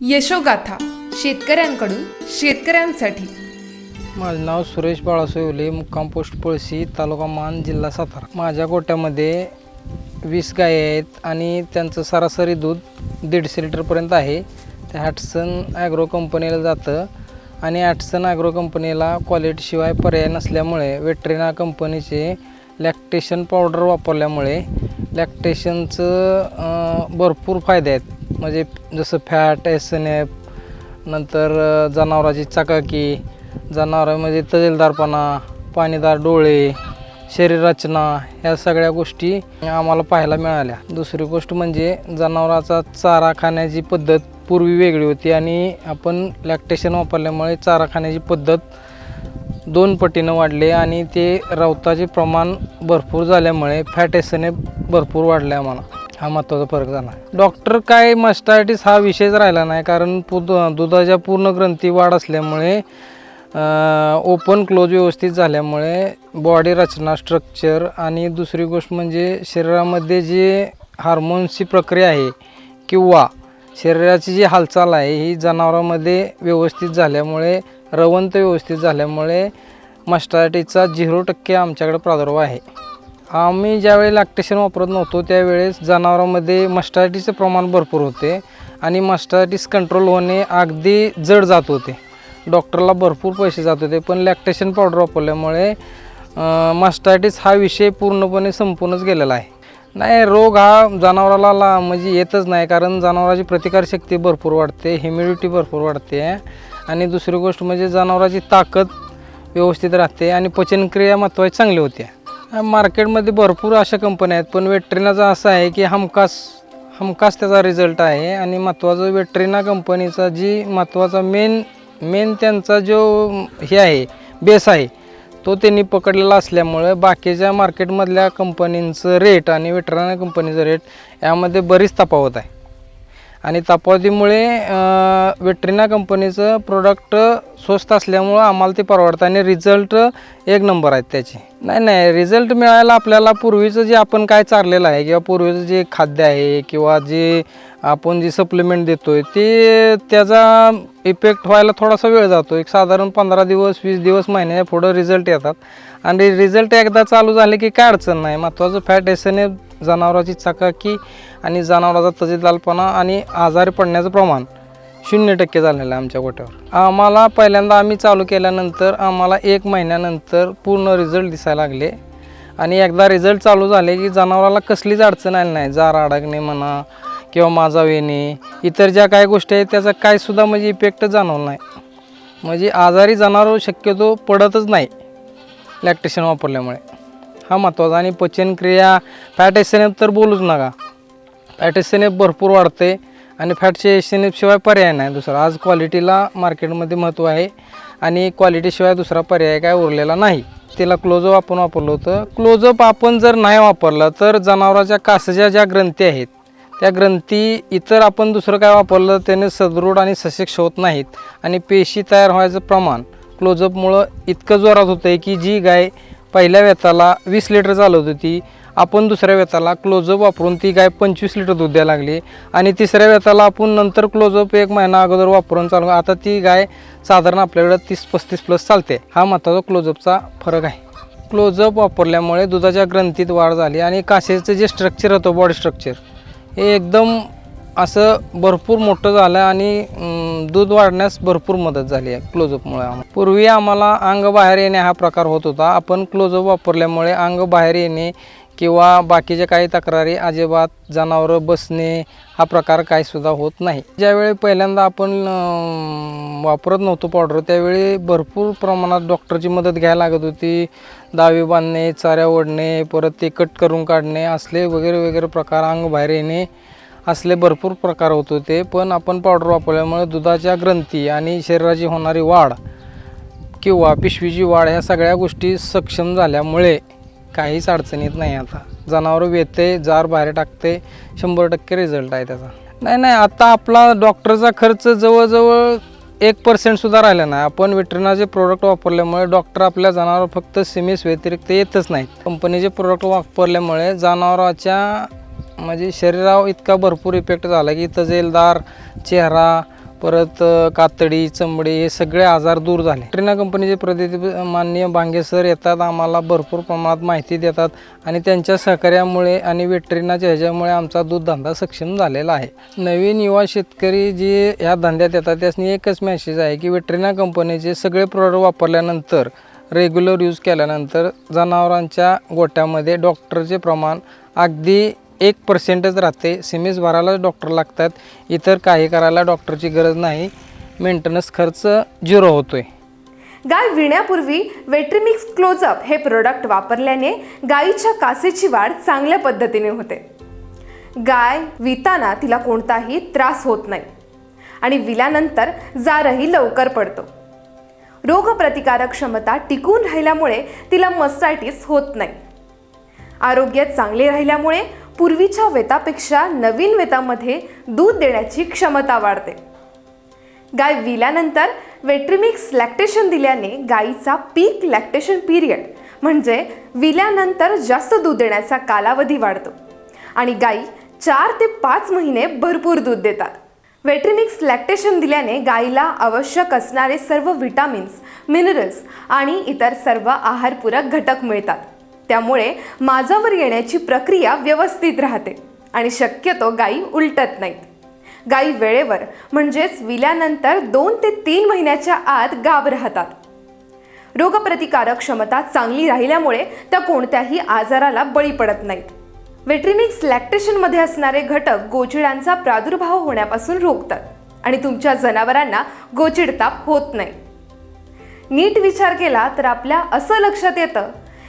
यशोगाथा शेतकऱ्यांकडून शेतकऱ्यांसाठी. माझं नाव सुरेश बाळासोयवले मुक्काम पोस्ट पळशी तालुका मान जिल्हा सातारा. माझ्या गोट्यामध्ये वीस गाय आहेत आणि त्यांचं सरासरी दूध दीडशे लिटरपर्यंत आहे. ते हॅटसन ॲग्रो कंपनीला जातं आणि हॅटसन ॲग्रो कंपनीला क्वालिटीशिवाय पर्याय नसल्यामुळे वेटरिना कंपनीचे लॅक्टेशन पावडर वापरल्यामुळे लॅक्टेशनचं भरपूर फायदे आहेत. म्हणजे जसं फॅट एस एन एफ नंतर जनावराची चकाकी जनावरांमध्ये म्हणजे तजेलदारपणा पाणीदार डोळे शरीररचना ह्या सगळ्या गोष्टी आम्हाला पाहायला मिळाल्या. दुसरी गोष्ट म्हणजे जनावराचा चारा खाण्याची पद्धत पूर्वी वेगळी होती आणि आपण लॅक्टेशन वापरल्यामुळे चारा खाण्याची पद्धत दोन पटीनं वाढले आणि ते रवताचे प्रमाण भरपूर झाल्यामुळे फॅट एसने भरपूर वाढले आम्हाला. हा महत्त्वाचा फरक झाला डॉक्टर काय मस्टायटिस हा विषयच राहिला नाही कारण पु दुधाच्या पूर्ण ग्रंथी वाढ असल्यामुळे ओपन क्लोज व्यवस्थित झाल्यामुळे बॉडी रचना स्ट्रक्चर आणि दुसरी गोष्ट म्हणजे शरीरामध्ये जे हार्मोन्सची प्रक्रिया आहे किंवा शरीराची जी हालचाल आहे ही जनावरांमध्ये व्यवस्थित झाल्यामुळे रवंत व्यवस्थित झाल्यामुळे मस्टायटीचा झिरो टक्के आमच्याकडे प्रादुर्भाव आहे. आम्ही ज्यावेळी लॅक्टेशन वापरत नव्हतो त्यावेळेस जनावरांमध्ये मस्टायटीचे प्रमाण भरपूर होते आणि मस्टायटीस कंट्रोल होणे अगदी जड जात होते. डॉक्टरला भरपूर पैसे जात होते पण लॅक्टेशन पावडर वापरल्यामुळे मस्टायटीस हा विषय पूर्णपणे संपूनच गेलेला आहे. नाही रोग हा जनावराला ला म्हणजे येतच नाही कारण जनावराची प्रतिकारशक्ती भरपूर वाढते ह्युमिडिटी भरपूर वाढते. आणि दुसरी गोष्ट म्हणजे जनावराची ताकद व्यवस्थित राहते आणि पचनक्रिया महत्त्वाची चांगली होते. मार्केटमध्ये भरपूर अशा कंपन्या आहेत. पण वेट्रिनाचा असं आहे की हमखास हमखास त्याचा रिझल्ट आहे आणि महत्त्वाचं वेट्रिना कंपनीचा जी महत्त्वाचा मेन मेन त्यांचा जो हे आहे बेस आहे तो त्यांनी पकडलेला असल्यामुळे बाकीच्या मार्केटमधल्या कंपनींचं रेट आणि वेटराना कंपनीचं रेट यामध्ये बरीच तफावत आहे. आणि तफावतीमुळे वेटरिना कंपनीचं प्रोडक्ट स्वस्त असल्यामुळं आम्हाला ते परवडतं आणि रिझल्ट एक नंबर आहेत त्याचे. नाही नाही रिझल्ट मिळायला आपल्याला पूर्वीचं जे आपण काय चाललेलं आहे किंवा पूर्वीचं जे खाद्य आहे किंवा जे आपण जे सप्लिमेंट देतो आहे ते त्याचा इफेक्ट व्हायला थोडासा वेळ जातो. एक साधारण पंधरा दिवस वीस दिवस महिन्याच्या पुढं रिझल्ट येतात. आणि रिझल्ट एकदा चालू झाले की काय अडचण नाही. महत्त्वाचं फॅट एसने जनावराची चकाकी आणि जनावराचा तजेलालपणा आणि आजारी पडण्याचं प्रमाण शून्य टक्के झालेलं आहे आमच्या गोट्यावर. आम्हाला पहिल्यांदा आम्ही चालू केल्यानंतर आम्हाला एक महिन्यानंतर पूर्ण रिझल्ट दिसायला लागले. आणि एकदा रिझल्ट चालू झाले की जनावराला कसलीच अडचण आली नाही. जार अडकणे म्हणा किंवा माझा येणे इतर ज्या काही गोष्टी आहेत त्याचा काहीसुद्धा म्हणजे इफेक्ट जाणवला नाही. म्हणजे आजारी जनावर शक्यतो पडतच नाही. लॅक्टेशन वापरल्यामुळे. हा महत्त्वाचा आणि पचनक्रिया फॅट एसेनेप तर बोलूच नका. फॅट एसेनेप भरपूर वाढते आणि फॅटचे एसेनेपशिवाय पर्याय नाही दुसरा. आज क्वालिटीला मार्केटमध्ये महत्त्व आहे आणि क्वालिटीशिवाय दुसरा पर्याय काय उरलेला नाही. त्याला क्लोजअप आपण वापरलं होतं. क्लोजअप आपण जर नाही वापरलं तर जनावराच्या कासच्या ज्या ग्रंथी आहेत त्या ग्रंथी इतर आपण दुसरं काय वापरलं त्याने सदृढ आणि सशक्त होत नाहीत आणि पेशी तयार व्हायचं प्रमाण क्लोजअपमुळं इतकं जोरात होतं आहे की जी गाय पहिल्या वेताला वीस लिटर चालवत होती आपण दुसऱ्या वेताला क्लोजअप वापरून ती गाय पंचवीस लिटर दूध द्यायला लागली. आणि तिसऱ्या वेताला आपण नंतर क्लोजअप एक महिना अगोदर वापरून चालू आता ती गाय साधारण आपल्याकडं तीस पस्तीस प्लस चालते. हा महत्त्वाचा क्लोजअपचा फरक आहे. क्लोजअप वापरल्यामुळे दुधाच्या ग्रंथीत वाढ झाली आणि कासेचं जे स्ट्रक्चर होतं बॉडी स्ट्रक्चर हे एकदम असं भरपूर मोठं झालं आणि दूध वाढण्यास भरपूर मदत झाली आहे क्लोजअपमुळे आम्हाला. पूर्वी आम्हाला अंग बाहेर येणे हा प्रकार होत होता. आपण क्लोजअप वापरल्यामुळे अंग बाहेर येणे किंवा बाकीच्या काही तक्रारी अजिबात जनावरं बसणे हा प्रकार काहीसुद्धा होत नाही. ज्यावेळी पहिल्यांदा आपण वापरत नव्हतो पावडर त्यावेळी भरपूर प्रमाणात डॉक्टरची मदत घ्यायला लागत होती. दावे बांधणे चाऱ्या ओढणे परत ते कट करून काढणे असले वगैरे वगैरे प्रकार अंग बाहेर येणे असले भरपूर प्रकार होत होते पण आपण पावडर वापरल्यामुळे दुधाच्या ग्रंथी आणि शरीराची होणारी वाढ किंवा पिशवीची वाढ ह्या सगळ्या गोष्टी सक्षम झाल्यामुळे काहीच अडचण येत नाही आता. जनावर वेते जार बाहेर टाकते शंभर टक्के रिझल्ट आहे त्याचा. नाही नाही आता आपला डॉक्टरचा खर्च जवळजवळ एक पर्सेंटसुद्धा राहिला नाही. आपण वेटरनाचे प्रोडक्ट वापरल्यामुळे डॉक्टर आपल्या जनावर फक्त सिमेस व्यतिरिक्त येतच नाहीत. कंपनीचे प्रोडक्ट वापरल्यामुळे जनावराच्या म्हणजे शरीरावर इतका भरपूर इफेक्ट झाला की तजेलदार चेहरा परत कातडी चमडी हे सगळे आजार दूर झाले. ट्रिना कंपनीचे प्रतिनिधी माननीय बांगे सर येतात आम्हाला भरपूर प्रमाणात माहिती देतात आणि त्यांच्या सहकार्यामुळे आणि वेटरिनाच्या ह्याच्यामुळे आमचा दूध धंदा सक्षम झालेला आहे. नवीन युवा शेतकरी जे ह्या धंद्यात येतात त्यासनी एकच मेसेज आहे की वेटरिना कंपनीचे सगळे प्रोडक्ट वापरल्यानंतर रेग्युलर यूज केल्यानंतर जनावरांच्या गोट्यामध्ये डॉक्टरचे प्रमाण अगदी एक पर्सेंटच राहते. सिमेस भरायला डॉक्टर लागतात. इतर काही करायला डॉक्टरची गरज नाही. मेंटेनन्स खर्च झिरो होतोय. गाय विण्यापूर्वी वेट्रिमिक्स क्लोजअप हे प्रोडक्ट वापरल्याने गायीच्या कासेची वाढ चांगल्या पद्धतीने होते. गाय विताना तिला कोणताही त्रास होत नाही. आणि विल्यानंतर जारही लवकर पडतो. रोगप्रतिकारक क्षमता टिकून राहिल्यामुळे तिला मस्टायटिस होत नाही. आरोग्य चांगले राहिल्यामुळे पूर्वीच्या वेतापेक्षा नवीन वेतामध्ये दूध देण्याची क्षमता वाढते. गाय विल्यानंतर वेट्रिमिक्स लॅक्टेशन दिल्याने गायीचा पीक लॅक्टेशन पिरियड म्हणजे विल्यानंतर जास्त दूध देण्याचा कालावधी वाढतो आणि गायी चार ते पाच महिने भरपूर दूध देतात. वेट्रिमिक्स लॅक्टेशन दिल्याने गायीला आवश्यक असणारे सर्व व्हिटॅमिन्स मिनरल्स आणि इतर सर्व आहारपूरक घटक मिळतात. त्यामुळे माझावर येण्याची प्रक्रिया व्यवस्थित राहते आणि शक्यतो गायी उलटत नाहीत. गायी वेळेवर म्हणजेच विल्यानंतर दोन ते तीन महिन्याच्या आत गाब राहतात. रोगप्रतिकारक क्षमता चांगली राहिल्यामुळे त्या कोणत्याही आजाराला बळी पडत नाहीत. वेट्रिमिक्स लॅक्टेशनमध्ये असणारे घटक गोचिडांचा प्रादुर्भाव होण्यापासून रोखतात आणि तुमच्या जनावरांना गोचिडताप होत नाही. नीट विचार केला तर आपल्या असं लक्षात येतं